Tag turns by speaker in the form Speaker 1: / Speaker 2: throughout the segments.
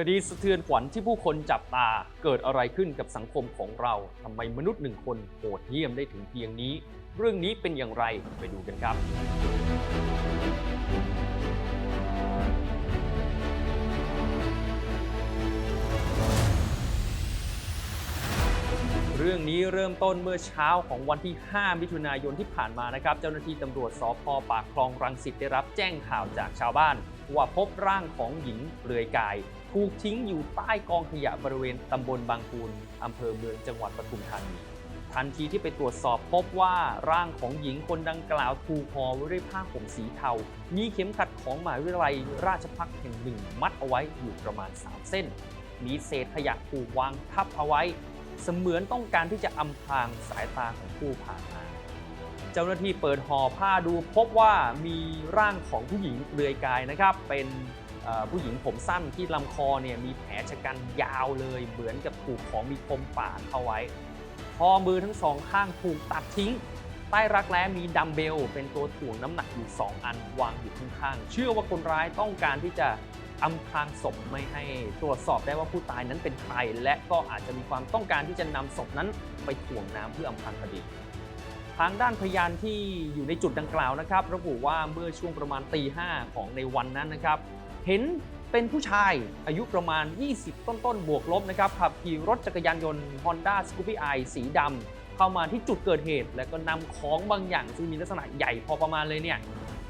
Speaker 1: คดีสะเทือนขวัญที่ผู้คนจับตาเกิดอะไรขึ้นกับสังคมของเราทำไมมนุษย์หนึ่งคนโหดเหี้ยมได้ถึงเพียงนี้ เรื่องนี้เป็นอย่างไรไปดูกันครับ เรื่องนี้เริ่มต้นเมื่อเช้าของวันที่ 5 มิถุนายนที่ผ่านมานะครับ เจ้าหน้าที่ตำรวจสพปากคลองรังสิตได้รับแจ้งข่าวจากชาวบ้าน ว่าพบร่างของหญิงเปลือยกาย ถูกทิ้งอยู่ใต้กองขยะบริเวณตำบลบางปูนอำเภอเมืองจังหวัดปทุมธานีทันทีที่ไปตรวจสอบพบว่าร่างของหญิงคนดังกล่าวถูกห่อไว้ด้วยผ้าห่มสีเทา มีเข็มขัดของหมหาวิทยาลัยราชภัฏแห่งหนึ่งมัดเอาไว้อยู่ประมาณ 3 เส้น มีเศษขยะถูกวางทับเอาไว้ เสมือนต้องการที่จะอำพรางสายตาของผู้ผ่านมาเจ้าหน้าที่เปิดห่อผ้าดูพบว่ามีร่างของผู้หญิงเปลือยกายนะครับ เป็น ผู้หญิงผมสั้นที่ลำคอเนี่ยมีแผลชะกันยาวเลย เหมือนกับถูกของมีคมปาดเข้าไว้ข้อมือทั้งสองข้างถูกตัดทิ้ง ใต้รักแร้มีดัมเบล เป็นตัวถ่วงน้ำหนักอยู่ 2 อันวางอยู่ข้างๆเชื่อว่าคนร้ายต้องการที่จะอำพรางศพไม่ให้ตรวจสอบได้ว่าผู้ตายนั้นเป็นใคร และก็อาจจะมีความต้องการที่จะนำศพนั้นไปถ่วงน้ำเพื่ออำพรางคดีทางด้านพยานที่อยู่ในจุดดังกล่าวนะครับ ระบุว่าเมื่อช่วงประมาณตีห้าของในวันนั้นนะครับ เห็นเป็นผู้ชายอายุประมาณ 20 ต้นๆ บวกลบนะครับขับขี่รถจักรยานยนต์ Honda Scoopy i สีดำเข้ามาที่จุดเกิดเหตุ แล้วก็นำของบางอย่างซึ่งมีลักษณะใหญ่พอประมาณเลยเนี่ย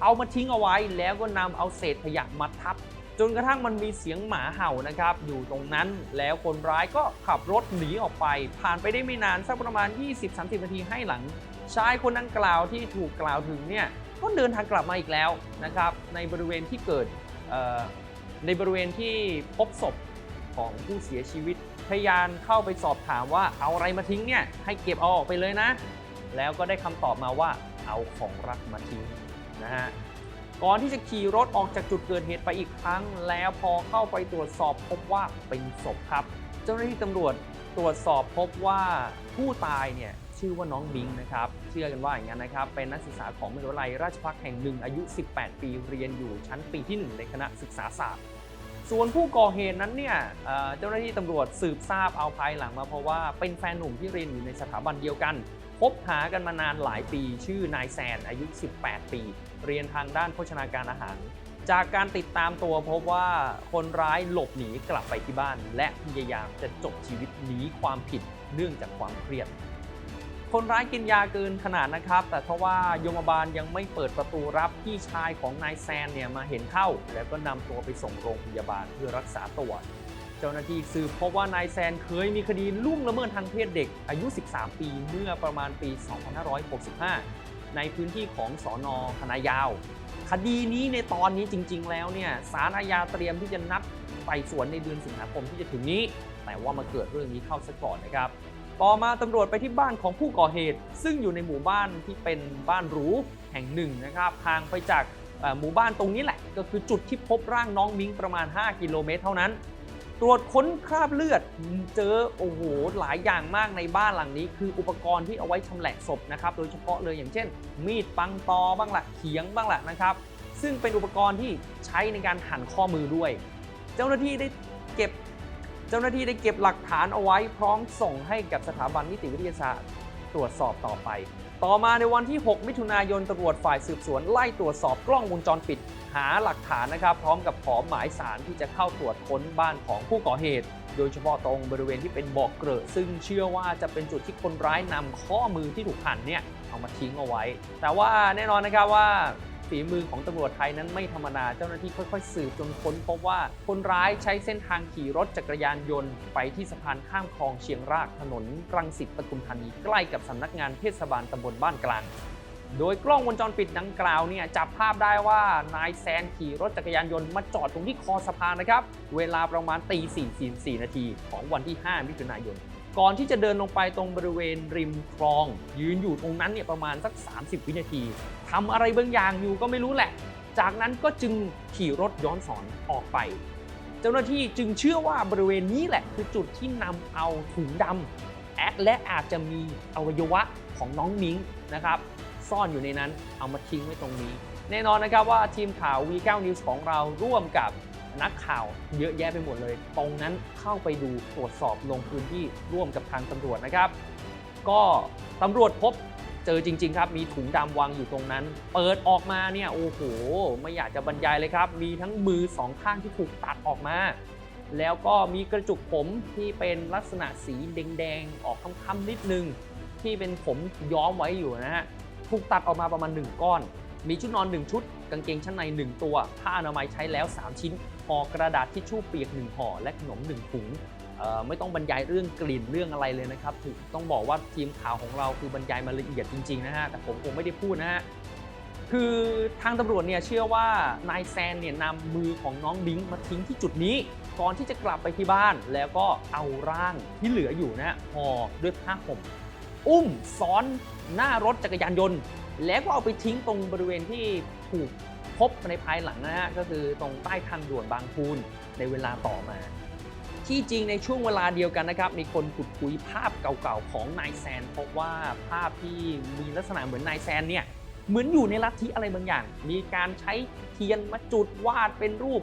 Speaker 1: เอามาทิ้งเอาไว้แล้วก็นำเอาเศษขยะมาทับ จนกระทั่งมันมีเสียงหมาเห่านะครับ อยู่ตรงนั้นแล้วคนร้ายก็ขับรถหนีออกไป ผ่านไปได้ไม่นานสักประมาณ 20-30 นาทีให้หลังชายคนดังกล่าวที่ถูกกล่าวถึงเนี่ยก็เดินทางกลับมาอีกแล้วนะครับในบริเวณที่เกิด ในบริเวณที่พบศพของผู้เสียชีวิต พยานเข้าไปสอบถามว่าเอาอะไรมาทิ้งเนี่ยให้เก็บเอาออกไปเลยนะ แล้วก็ได้คำตอบมาว่าเอาของรักมาทิ้งนะฮะก่อนที่จะขี่รถออกจากจุดเกิดเหตุไปอีกครั้ง แล้วพอเข้าไปตรวจสอบพบว่าเป็นศพครับ เจ้าหน้าที่ตำรวจตรวจสอบพบว่าผู้ตายเนี่ย ชื่อว่าน้องบิงนะครับ เชื่อกันว่าอย่างนั้นนะครับ เป็นนักศึกษาของมหาวิทยาลัยราชภัฏแห่งหนึ่งอายุ 18 ปีเรียนอยู่ชั้นปีที่ 1 ในคณะศึกษาศาสตร์ ส่วนผู้ก่อเหตุนั้นเนี่ยเจ้าหน้าที่ตำรวจสืบทราบเอาภายหลังมาเพราะว่าเป็นแฟนหนุ่มที่เรียนอยู่ในสถาบันเดียวกันคบหากันมานานหลายปี ชื่อนายแซนอายุ 18 ปี เรียนทางด้านโภชนาการอาหาร จากการติดตามตัวพบว่าคนร้ายหลบหนีกลับไปที่บ้าน และพยายามจะจบชีวิตหนีความผิดเนื่องจากความเครียด คนร้ายกินยาเกินขนาดนะครับ แต่ทว่าโยมบาลยังไม่เปิดประตูรับพี่ชายของนายแซนเนี่ยมาเห็นเข้า แล้วก็นำตัวไปส่งโรงพยาบาลเพื่อรักษาตัวเจ้าหน้าที่สืบพบว่านายแซนเคยมีคดีล่วงละเมิดทางเพศเด็กอายุ 13 ปีเมื่อประมาณปี 2565 ในพื้นที่ของสอนอคณะยาว คดีนี้ในตอนนี้จริง ๆ แล้วเนี่ยสารอาญาเตรียมที่จะนัดไต่สวนในเดือนสิงหาคมที่จะถึงนี้ แต่ว่ามาเกิดเรื่องนี้เข้าซะก่อนนะครับ ต่อมาตำรวจไปที่บ้านของผู้ก่อเหตุ ซึ่งอยู่ในหมู่บ้านที่เป็นบ้านหรูแห่งหนึ่งนะครับห่างไปจากหมู่บ้านตรงนี้แหละ ก็คือจุดที่พบร่างน้องมิงประมาณ 5 กิโลเมตรเท่านั้น ตรวจค้นคราบเลือดเจอโอ้โหหลายอย่างมากในบ้านหลังนี้ คืออุปกรณ์ที่เอาไว้ชำแหละศพนะครับโดยเฉพาะเลยอย่างเช่น มีดปังตอบ้างละเขียงบ้างละนะครับ ซึ่งเป็นอุปกรณ์ที่ใช้ในการหั่นข้อมือด้วย เจ้าหน้าที่ได้เก็บ เจ้าหน้าที่ได้เก็บหลักฐานเอาไว้พร้อมส่งให้กับสถาบันนิติวิทยาศาสตร์ ตรวจสอบต่อไป ต่อมาในวันที่ 6 มิถุนายนตำรวจฝ่ายสืบสวนไล่ตรวจสอบกล้องวงจรปิด หาหลักฐานนะครับ พร้อมกับขอหมายสารที่จะเข้าตรวจค้นบ้านของผู้ก่อเหตุ โดยเฉพาะตรงบริเวณที่เป็นบ่อกเกลอะซึ่งเชื่อว่าจะเป็นจุดที่คนร้ายนำข้อมือที่ถูกหั่นเนี่ยเอามาทิ้งเอาไว้ แต่ว่าแน่นอนนะครับว่า ฝีมือของตำรวจไทยนั้นไม่ธรรมดาเจ้าหน้าที่ค่อยๆ สืบจนค้นพบว่าคนร้ายใช้เส้นทางขี่รถจักรยานยนต์ ไปที่สะพานข้ามคลองเชียงรากถนนรังสิตปทุมธานีใกล้กับสำนักงานเทศบาลตำบลบ้านกลาง โดยกล้องวงจรปิดดังกล่าวเนี่ยจับภาพได้ว่านายแซนขี่รถจักรยานยนต์มาจอดตรงที่คอสะพานนะครับ เวลาประมาณตี4 44นาทีของวันที่ 5 มิถุนายน ก่อนที่จะเดินลงไปตรงบริเวณริมคลอง ยืนอยู่ตรงนั้นเนี่ยประมาณสัก 30 วินาทีทำอะไรบางอย่างอยู่ก็ไม่รู้แหละ จากนั้นก็จึงขี่รถย้อนสอนออกไป เจ้าหน้าที่จึงเชื่อว่าบริเวณนี้แหละ คือจุดที่นำเอาถุงดำแอดและอาจจะมีอวัยวะของน้องมิงนะครับซ่อนอยู่ในนั้นเอามาทิ้งไว้ตรงนี้ แน่นอนนะครับว่าทีมข่าว V9 News ของเราร่วมกับ นักข่าวเยอะแยะไปหมดเลย ตรงนั้นเข้าไปดูตรวจสอบลงพื้นที่ร่วมกับทางตำรวจนะครับ ก็ตำรวจพบเจอจริง ๆ ครับ มีถุงดำวางอยู่ตรงนั้น เปิดออกมาเนี่ยโอ้โห ไม่อยากจะบรรยายเลยครับ มีทั้งมือสองข้างที่ถูกตัดออกมา แล้วก็มีกระจุกผมที่เป็นลักษณะสีแดงๆ ออกค้ำๆนิดนึง ที่เป็นผมย้อมไว้อยู่นะฮะถูกตัดออกมาประมาณ 1 ก้อน มีชุดนอน 1 ชุด กางเกงชั้นใน 1 ตัว ผ้าอนามัยใช้แล้ว 3 ชิ้น ห่อกระดาษทิชชู่เปียก1ห่อและขนม1ถุงเอ่อไม่ต้องบรรยายเรื่องกลิ่นเรื่องอะไรเลยนะครับถูกต้องบอกว่าทีมข่าวของเราคือบรรยายมาละเอียดจริงๆนะฮะแต่ผมคงไม่ได้พูดนะฮะคือทางตำรวจเนี่ยเชื่อว่านายแซนเนี่ยนำมือของน้องบิงมาทิ้งที่จุดนี้ ก่อนที่จะกลับไปที่บ้าน แล้วก็เอาร่างที่เหลืออยู่นะห่อด้วยผ้าห่มอุ้มซ้อนหน้ารถจักรยานยนต์ แล้วก็เอาไปทิ้งตรงบริเวณที่ถูก พบในภายหลังนะฮะก็คือตรงใต้ทางด่วนบางพูนในเวลาต่อมา ที่จริงในช่วงเวลาเดียวกันนะครับ มีคนขุดคุยภาพเก่าๆของนายแซนพบว่าภาพที่มีลักษณะเหมือนนายแซนเนี่ยเหมือนอยู่ในลัทธิอะไรบางอย่าง มีการใช้เทียนมาจุดวาดเป็นรูป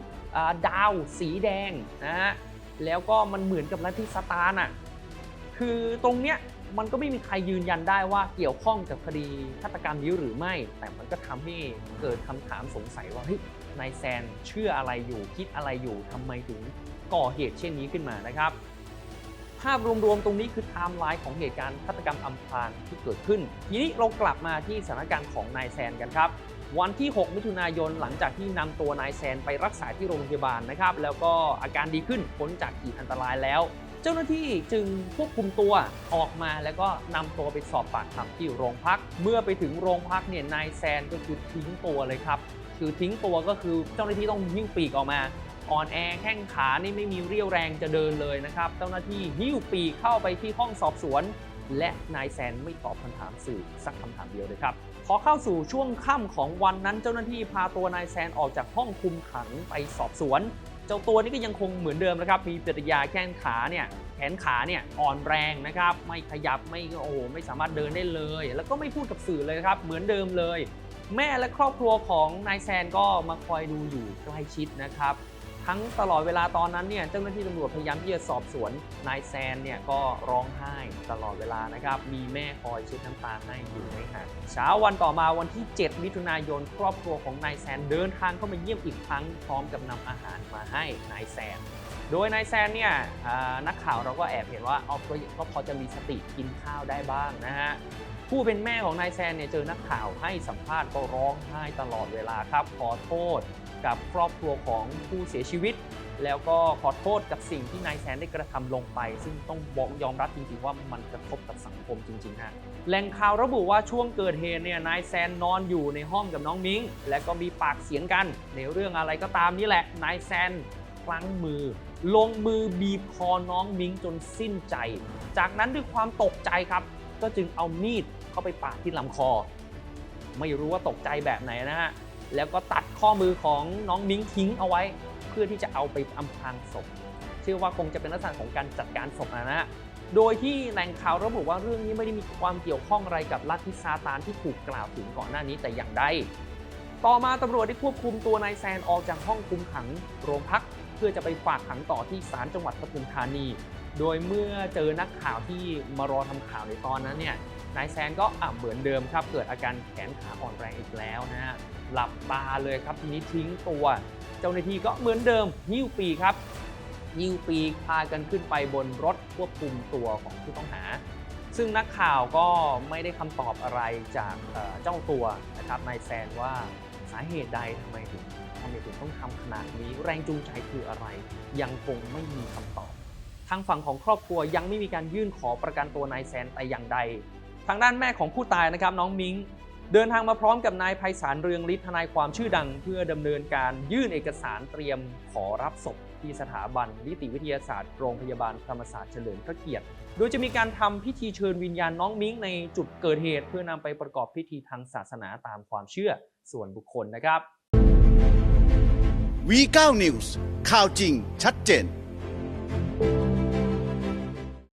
Speaker 1: าดาวสีแดงนะฮะแล้วก็มันเหมือนกับลัทธิซาตานอะคือตรงเนี้ย มันก็ไม่มีใครยืนยันได้ว่าเกี่ยวข้องกับคดีฆาตกรรมนี้หรือไม่ แต่มันก็ทำให้เกิดคำถามสงสัยว่าเฮ้ยนายแซนเชื่ออะไรอยู่คิดอะไรอยู่ทำไมถึงก่อเหตุเช่นนี้ขึ้นมานะครับ ภาพรวมๆตรงนี้คือไทม์ไลน์ของเหตุการณ์ฆาตกรรมอำพรางที่เกิดขึ้น ทีนี้เรากลับมาที่สถานการณ์ของนายแซนกันครับวันที่ 6 มิถุนายนหลังจากที่นำตัวนายแซนไปรักษาที่โรงพยาบาลนะครับ แล้วก็อาการดีขึ้นพ้นจากขีดอันตรายแล้ว เจ้าหน้าที่จึงควบคุมตัวออกมาแล้วก็นำตัวไปสอบปากคำที่โรงพัก เมื่อไปถึงโรงพักเนี่ยนายแซนก็คือทิ้งตัวเลยครับ คือทิ้งตัวก็คือเจ้าหน้าที่ต้องหิ้วปีกออกมาอ่อนแอแข้งขานี่ไม่มีเรี่ยวแรงจะเดินเลยนะครับ เจ้าหน้าที่หิ้วปีกเข้าไปที่ห้องสอบสวน และนายแซนไม่ตอบคำถามสื่อสักคำถามเดียวเลยครับพอเข้าสู่ช่วงค่ำของวันนั้นเจ้าหน้าที่พาตัวนายแซนออกจากห้องคุมขังไปสอบสวน เจ้าตัวนี้ก็ยังคงเหมือนเดิมนะครับ มีปฏิกิริยาแข้งขาเนี่ยแขนขาเนี่ยอ่อนแรงนะครับ ไม่ขยับไม่โอ้โหไม่สามารถเดินได้เลย แล้วก็ไม่พูดกับสื่อเลยครับ เหมือนเดิมเลย แม่และครอบครัวของนายแซนก็มาคอยดูอยู่ใกล้ชิดนะครับ ทั้งตลอดเวลาตอนนั้นเนี่ยเจ้าหน้าที่ตำรวจพยายามที่จะสอบสวนนายแซนเนี่ยก็ร้องไห้ตลอดเวลานะครับมีแม่คอยเช็ดน้ำตาให้อยู่ไม่ห่างเช้าวันต่อมาวันที่ 7 มิถุนายน ครอบครัวของนายแซนเดินทางเข้ามาเยี่ยมอีกครั้งพร้อมกับนำอาหารมาให้นายแซนโดยนายแซนเนี่ยนักข่าวเราก็แอบเห็นว่าเอาก็ก็พอจะมีสติกินข้าวได้บ้างนะฮะผู้เป็นแม่ของนายแซนเนี่ยเจอนักข่าวให้สัมภาษณ์ก็ร้องไห้ตลอดเวลาครับขอโทษ กับครอบครัวของผู้เสียชีวิต แล้วก็ขอโทษกับสิ่งที่นายแซนได้กระทำลงไป ซึ่งต้องบอกยอมรับจริงๆว่ามันกระทบกับสังคมจริงๆฮะแหล่งข่าวระบุว่าช่วงเกิดเหตุเนี่ยนายแซนนอนอยู่ในห้องกับน้องมิ้ง และก็มีปากเสียงกัน ในเรื่องอะไรก็ตามนี่แหละนายแซนพลั้งมือ ลงมือบีบคอน้องมิ้งจนสิ้นใจ จากนั้นด้วยความตกใจครับ ก็จึงเอามีดเข้าไปปาดที่ลำคอ ไม่รู้ว่าตกใจแบบไหนนะฮะ แล้วก็ตัดข้อมือของน้องมิ้งทิ้งเอาไว้ เพื่อที่จะเอาไปอำพรางศพเชื่อว่าคงจะเป็นลักษณะของการจัดการศพนะฮะโดยที่แหล่งข่าวระบุว่าเรื่องนี้ไม่ได้มีความเกี่ยวข้องอะไรกับลัทธิซาตานที่ถูกกล่าวถึงก่อนหน้านี้แต่อย่างใดต่อมาตำรวจได้ควบคุมตัวนายแซนออกจากห้องคุมขังโรงพัก เพื่อจะไปฝากขังต่อที่ศาลจังหวัดปทุมธานี โดยเมื่อเจอนักข่าวที่มารอทำข่าวในตอนนั้นเนี่ยนายแซนก็อะเหมือนเดิมครับ เกิดอาการแขนขาอ่อนแรงอีกแล้วนะฮะ หลับตาเลยครับทีนี้ทิ้งตัว เจ้าหน้าที่ก็เหมือนเดิมหิ้วปีครับหิ้วปีพากันขึ้นไปบนรถควบคุมตัวของผู้ต้องหา ซึ่งนักข่าวก็ไม่ได้คำตอบอะไรจากเจ้าตัวนะครับนายแซนว่าสาเหตุใดทำไมถึงทำไมถึงต้องทำขนาดนี้ แรงจูงใจคืออะไร ยังคงไม่มีคำตอบ ทางฝั่งของครอบครัวยังไม่มีการยื่นขอประกันตัวนายแซนแต่อย่างใด ทางด้านแม่ของผู้ตายนะครับน้องมิ้ง เดินทางมาพร้อมกับนายไพศาลเรืองฤทธิ์ทนายความชื่อดัง เพื่อดำเนินการยื่นเอกสารเตรียมขอรับศพที่สถาบันนิติวิทยาศาสตร์โรงพยาบาลธรรมศาสตร์เฉลิมพระเกียรติ โดยจะมีการทำพิธีเชิญวิญญาณน้องมิ้งในจุดเกิดเหตุ เพื่อนำไปประกอบพิธีทางศาสนาตามความเชื่อส่วนบุคคลนะครับ
Speaker 2: V9 News ข่าวจริงชัดเจน